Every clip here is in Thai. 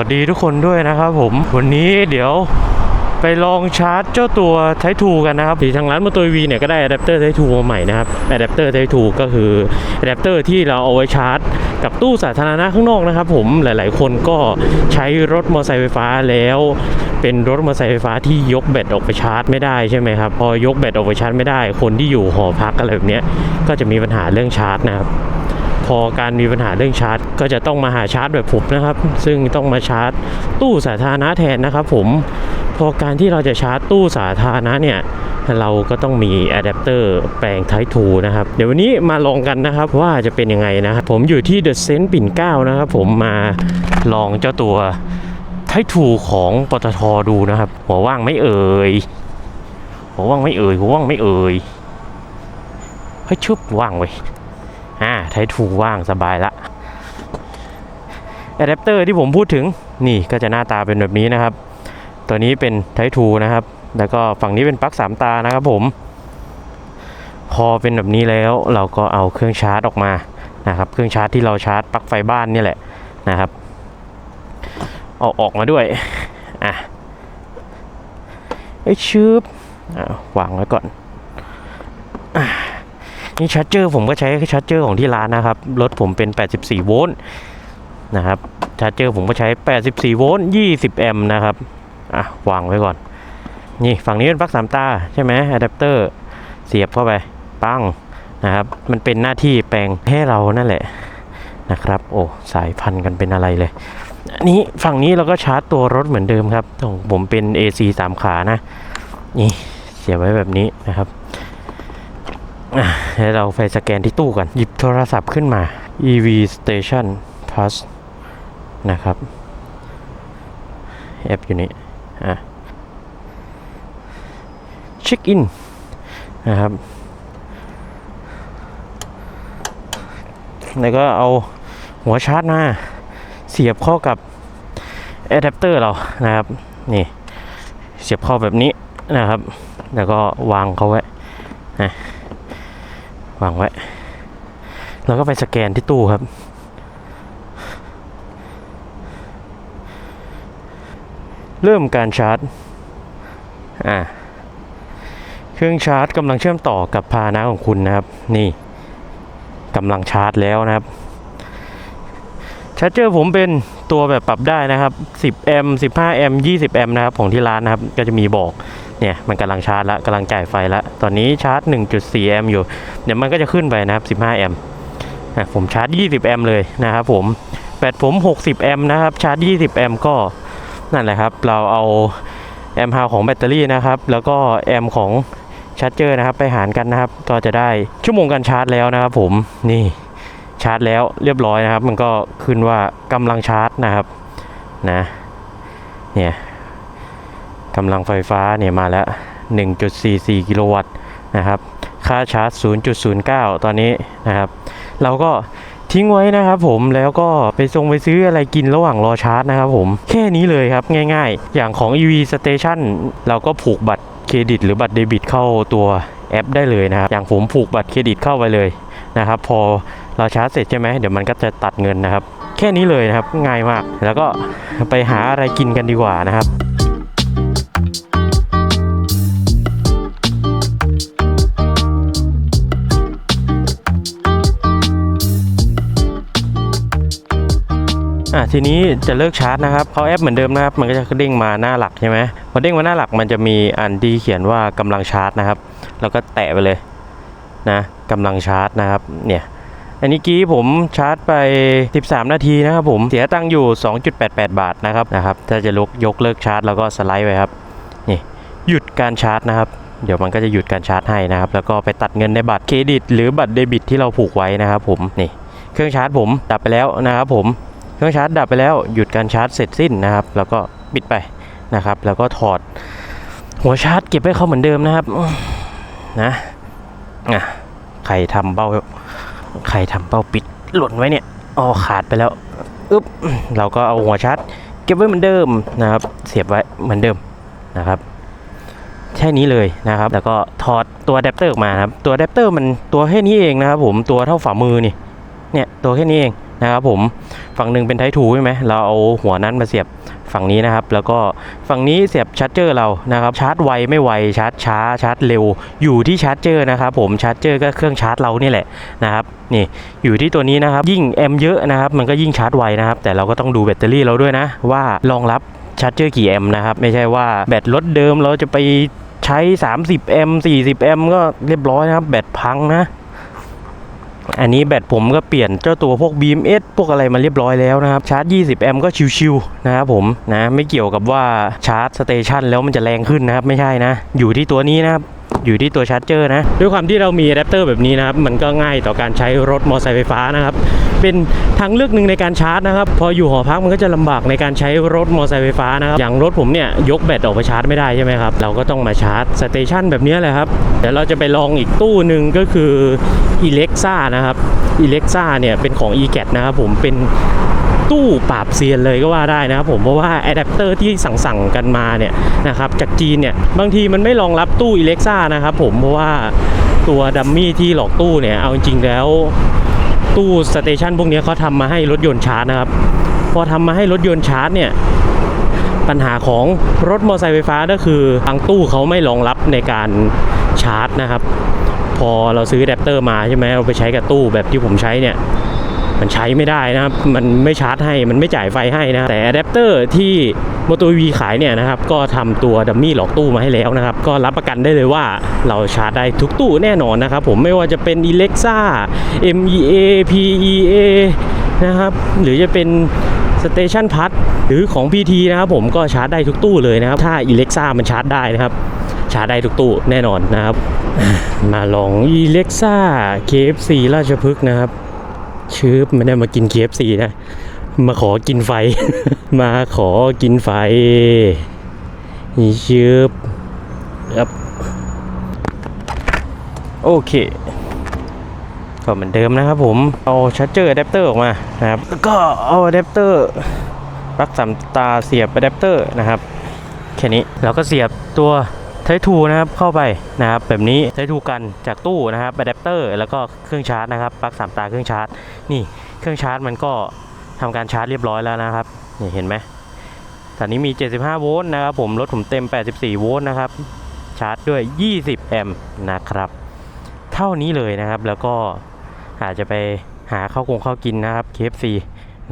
สวัสดีทุกคนด้วยนะครับผม วันนี้เดี๋ยวไปลองชาร์จเจ้าตัวไททูกันนะครับที่ทางร้านมอเตอร์วีเนี่ยก็ได้อะแดปเตอร์ไททูมาใหม่นะครับอะแดปเตอร์ไททูก็คืออะแดปเตอร์ที่เราเอาไว้ชาร์จ กับตู้สาธารณะข้างนอกนะครับผมหลายๆ คนก็ใช้รถมอเตอร์ไซค์ไฟฟ้าแล้วเป็นรถมอเตอร์ไซค์ไฟฟ้าที่ยกแบตออกไปชาร์จไม่ได้ใช่ไหมครับพอยกแบตออกไปชาร์จไม่ได้ คนที่อยู่หอพักอะไรแบบนี้ก็จะมีปัญหาเรื่องชาร์จนะครับ พอการมีปัญหาเรื่องชาร์จ ก็จะต้องมาหาชาร์จแบบผมนะครับ ซึ่งต้องมาชาร์จตู้สาธารณะแทนนะครับผมพอการที่เราจะชาร์จตู้สาธารณะเนี่ยเราก็ต้องมีอะแดปเตอร์แปลง Type 2นะครับ เดี๋ยววันนี้มาลองกันนะครับว่าจะเป็นยังไงนะครับผมอยู่ที่ The Sense ปิ่นเกล้านะครับผมมาลองเจ้าตัว Type 2ของปตทดูนะครับ หัวว่างไม่เอ่ยหัวว่างไม่เอ่ยหัวว่างไม่เอ่ยเฮ้ยชุบว่างเว้ย อ่าไททูว่างสบายละอะแดปเตอร์ที่ผมพูดถึงนี่ก็จะหน้าตาเป็นแบบนี้นะครับ ตัวนี้เป็นไททูนะครับ แล้วก็ฝั่งนี้เป็นปลั๊กสามตานะครับผม พอเป็นแบบนี้แล้วเราก็เอาเครื่องชาร์จออกมานะครับเครื่องชาร์จที่เราชาร์จปลั๊กไฟบ้านนี่แหละนะครับเอาออกมาด้วยอะไอ้ชืบอ่าวางไว้ก่อน นี่ชาร์จเจอร์ผมก็ใช้ชาร์จเจอร์ของที่ร้านนะครับ รถผมเป็น 84 โวลต์นะครับชาร์จเจอร์ผมก็ใช้ 84 โวลต์ 20 แอมป์นะครับ อะ วางไว้ก่อน นี่ฝั่งนี้เป็นปลั๊กสามตา ใช่ไหมอะแดปเตอร์เสียบเข้าไป ปั้งนะครับ มันเป็นหน้าที่แปลงให้เรานั่นแหละนะครับ โอ้สายพันกันเป็นอะไรเลย อันนี้ฝั่งนี้เราก็ชาร์จตัวรถเหมือนเดิมครับของผมเป็น AC 3 ขานะ นี่เสียบไว้แบบนี้นะครับ ให้เราไปสแกนที่ตู้กัน หยิบโทรศัพท์ขึ้นมา EV Station Plus นะครับแอปอยู่นี่อะเช็คอินนะครับ แล้วก็เอาหัวชาร์จมาเสียบเข้ากับอะแดปเตอร์เรานะครับ นี่ เสียบเข้าแบบนี้นะครับ แล้วก็วางเขาไว้นะ วางไว้ แล้วก็ไปสแกนที่ตู้ครับ เริ่มการชาร์จ อ่า เครื่องชาร์จกำลังเชื่อมต่อกับพาหนะของคุณนะครับ นี่กำลังชาร์จแล้วนะครับชาร์จเจอร์ผมเป็นตัวแบบปรับได้นะครับ 10 แอมป์ 15 แอมป์ 20 แอมป์นะครับ ของที่ร้านนะครับ ก็จะมีบอก เนี่ยมันกำลังชาร์จแล้วกำลังจ่ายไฟแล้วตอนนี้ชาร์จ 1.4 แอมป์อยู่ เดี๋ยวมันก็จะขึ้นไปนะครับ 15 แอมป์อะผมชาร์จ 20 แอมป์เลยนะครับผมแบตผม 60 แอมป์นะครับ ชาร์จ 20 แอมป์ก็นั่นแหละครับ เราเอาแอมป์ฮาวของแบตเตอรี่นะครับ แล้วก็แอมป์ของชาร์จเจอร์นะครับ ไปหารกันนะครับ ก็จะได้ชั่วโมงการชาร์จแล้วนะครับ ผมนี่ชาร์จแล้วเรียบร้อยนะครับ มันก็ขึ้นว่ากำลังชาร์จนะครับนะเนี่ย กำลังไฟฟ้าเนี่ยมาแล้ว 1.44 กิโลวัตต์นะครับค่าชาร์จ 0.09 ตอนนี้นะครับเราก็ทิ้งไว้นะครับผมแล้วก็ไปส่งไปซื้ออะไรกินระหว่างรอชาร์จนะครับผมแค่นี้เลยครับง่ายๆ อย่างของ EV Station เราก็ผูกบัตรเครดิต หรือบัตรเดบิตเข้าตัวแอปได้เลยนะครับ อย่างผมผูกบัตรเครดิตเข้าไปเลยนะครับ พอเราชาร์จเสร็จใช่ไหมเดี๋ยวมันก็จะตัดเงินนะครับ แค่นี้เลยนะครับง่ายมาก แล้วก็ไปหาอะไรกินกันดีกว่านะครับ อะทีนี้จะเลิกชาร์จนะครับเขาแอปเหมือนเดิมนะครับ มันก็จะเด้งมาหน้าหลักใช่ไหมพอเด้งมาหน้าหลักมันจะมีอันที่เขียนว่ากำลังชาร์จนะครับ แล้วก็แตะไปเลยนะกำลังชาร์จนะครับเนี่ยอันนี้กี้ผมชาร์จไป 13 นาทีนะครับผมเสียตังค์อยู่ 2.88 บาทนะครับนะครับถ้าจะลกยกเลิกชาร์จแล้วก็สไลด์ไปครับนี่หยุดการชาร์จนะครับ เดี๋ยวมันก็จะหยุดการชาร์จให้นะครับ แล้วก็ไปตัดเงินในบัตรเครดิต หรือบัตรเดบิตที่เราผูกไว้นะครับผมนี่เครื่องชาร์จผมดับไปแล้วนะครับผม เครื่องชาร์จดับไปแล้วหยุดการชาร์จเสร็จสิ้นนะครับ แล้วก็ปิดไปนะครับ แล้วก็ถอดหัวชาร์จเก็บไว้เขาเหมือนเดิมนะครับนะอะใครทำเบ้าใครทำเบ้าปิดหล่นไว้เนี่ยอ๋อขาดไปแล้วอึ๊บเราก็เอาหัวชาร์จเก็บไว้เหมือนเดิมนะครับ เสียบไว้เหมือนเดิมนะครับแค่นี้เลยนะครับ แล้วก็ถอดตัวอะแดปเตอร์ออกมาครับ ตัวอะแดปเตอร์มันตัวแค่นี้เองนะครับ ผมตัวเท่าฝ่ามือนี่เนี่ยตัวแค่นี้เองนะครับผม ฝั่งหนึ่งเป็นไททูใช่ไหมเราเอาหัวนั้นมาเสียบฝั่งนี้นะครับ แล้วก็ฝั่งนี้เสียบชาร์จเจอร์เรานะครับ ชาร์จไวไม่ไวชาร์จช้าชาร์จเร็ว อยู่ที่ชาร์จเจอร์นะครับผมชาร์จเจอร์ก็เครื่องชาร์จเรานี่แหละนะครับนี่อยู่ที่ตัวนี้นะครับ ยิ่งแอมเยอะนะครับ มันก็ยิ่งชาร์จไวนะครับ แต่เราก็ต้องดูแบตเตอรี่เราด้วยนะ ว่ารองรับชาร์จเจอร์กี่แอมนะครับ ไม่ใช่ว่าแบตรถเดิมเราจะไปใช้ 30 แอม 40 แอมก็เรียบร้อยนะครับ แบตพังนะ อันนี้แบตผมก็เปลี่ยนเจ้าตัวพวก BMS พวกอะไรมาเรียบร้อยแล้วนะครับ ชาร์จ 20 แอมป์ก็ชิวๆนะครับผมนะไม่เกี่ยวกับว่าชาร์จสเตชันแล้วมันจะแรงขึ้นนะครับ ไม่ใช่นะ อยู่ที่ตัวนี้นะครับอยู่ที่ตัวชาร์จเจอร์นะ ด้วยความที่เรามีอะแดปเตอร์แบบนี้นะครับ มันก็ง่ายต่อการใช้รถมอเตอร์ไซค์ไฟฟ้านะครับ เป็นทางเลือกหนึ่งในการชาร์จนะครับ พออยู่หอพักมันก็จะลำบากในการใช้รถมอเตอร์ไซค์ไฟฟ้านะครับ อย่างรถผมเนี่ยยกแบตออกไปชาร์จไม่ได้ใช่ไหมครับ เราก็ต้องมาชาร์จสเตชันแบบนี้แหละครับ เดี๋ยวเราจะไปลองอีกตู้หนึ่งก็คือ e l e x a นะครับ e l e x a เนี่ยเป็นของ e g a t นะครับผมเป็นตู้ปราบเซียนเลยก็ว่าได้นะครับผมเพราะว่าอะแดปเตอร์ที่สั่งๆกันมาเนี่ยนะครับจากจีนเนี่ยบางทีมันไม่รองรับตู้ e l e x a นะครับผมเพราะว่าตัวดัมมี่ที่หลอกตู้เนี่ยเอาจริงๆแล้ว ตู้สเตชันพวกนี้เขาทำมาให้รถยนต์ชาร์จนะครับ พอทำมาให้รถยนต์ชาร์จเนี่ยปัญหาของรถมอเตอร์ไซค์ไฟฟ้าก็คือบางตู้เขาไม่รองรับในการชาร์จนะครับ พอเราซื้ออะแดปเตอร์มาใช่ไหมเราไปใช้กับตู้แบบที่ผมใช้เนี่ยมันใช้ไม่ได้นะครับ มันไม่ชาร์จให้มันไม่จ่ายไฟให้นะแต่อะแดปเตอร์ที่ มอเตอร์วีขายเนี่ยนะครับก็ทำตัวดัมมี่หลอกตู้มาให้แล้วนะครับ ก็รับประกันได้เลยว่าเราชาร์จได้ทุกตู้แน่นอนนะครับ ผมไม่ว่าจะเป็น Alexa MEA PEA นะครับหรือจะเป็น Station p a s หรือของ PT นะครับผมก็ชาร์จได้ทุกตู้เลยนะครับ ถ้า Alexa มันชาร์จได้นะครับ ชาร์จได้ทุกตู้แน่นอนนะครับ มาลอง Alexa KFC ราชพฤกษ์นะครับชืบไม่ได้มากิน KFC นะ มาขอกินไฟ มาขอกินไฟนี่ชืบครับโอเค ก็เหมือนเดิมนะครับผม เอาชาร์จเจอร์อะแดปเตอร์ออกมานะครับแล้วก็เอาอะแดปเตอร์ปลั๊กสามตาเสียบอะแดปเตอร์นะครับแค่นี้เราก็เสียบตัวไททูนะครับเข้าไปนะครับแบบนี้ไททูกันจากตู้นะครับอะแดปเตอร์แล้วก็เครื่องชาร์จนะครับปลั๊กสามตาเครื่องชาร์จ นี่เครื่องชาร์จมันก็ ทำการชาร์จเรียบร้อยแล้วนะครับนี่เห็นไหมตอนนี้มี 75 โวลต์นะครับผมรถผมเต็ม 84 โวลต์นะครับชาร์จด้วย 20 แอมป์นะครับ เท่านี้เลยนะครับแล้วก็อาจจะไปหาข้าวกงข้าวกินนะครับ KFC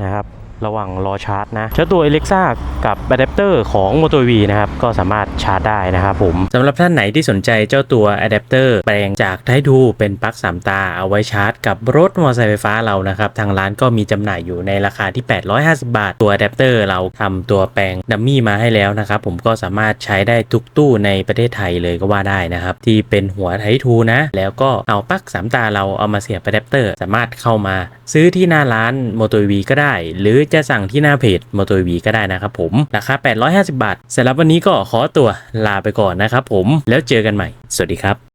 นะครับระหว่างรอชาร์จนะเจ้าตัว Alexa กับอะแดปเตอร์ของ Moto V นะครับ ก็สามารถชาร์จได้นะครับผมสำหรับท่านไหนที่สนใจเจ้าตัวอะแดปเตอร์แปลงจากไททูเป็นปลั๊ก3ตาเอาไว้ชาร์จกับรถมอเตอร์ไซค์ไฟฟ้าเรานะครับ ทางร้านก็มีจำหน่ายอยู่ในราคาที่ 850 บาท ตัวอะแดปเตอร์เราทำตัวแปลงดัมมี่มาให้แล้วนะครับ ผมก็สามารถใช้ได้ทุกตู้ในประเทศไทยเลยก็ว่าได้นะครับ ที่เป็นหัวไททูนะ แล้วก็เอาปลั๊ก3ตาเราเอามาเสียบอะแดปเตอร์ สามารถเข้ามาซื้อที่หน้าร้าน m o t o v ก็ได้ หรือจะสั่งที่หน้าเพจ m o t o v ก็ได้นะครับผมราคา 850 บาทสำหรับวันนี้ก็ขอตัวลาไปก่อนนะครับผมแล้วเจอกันใหม่ สวัสดีครับ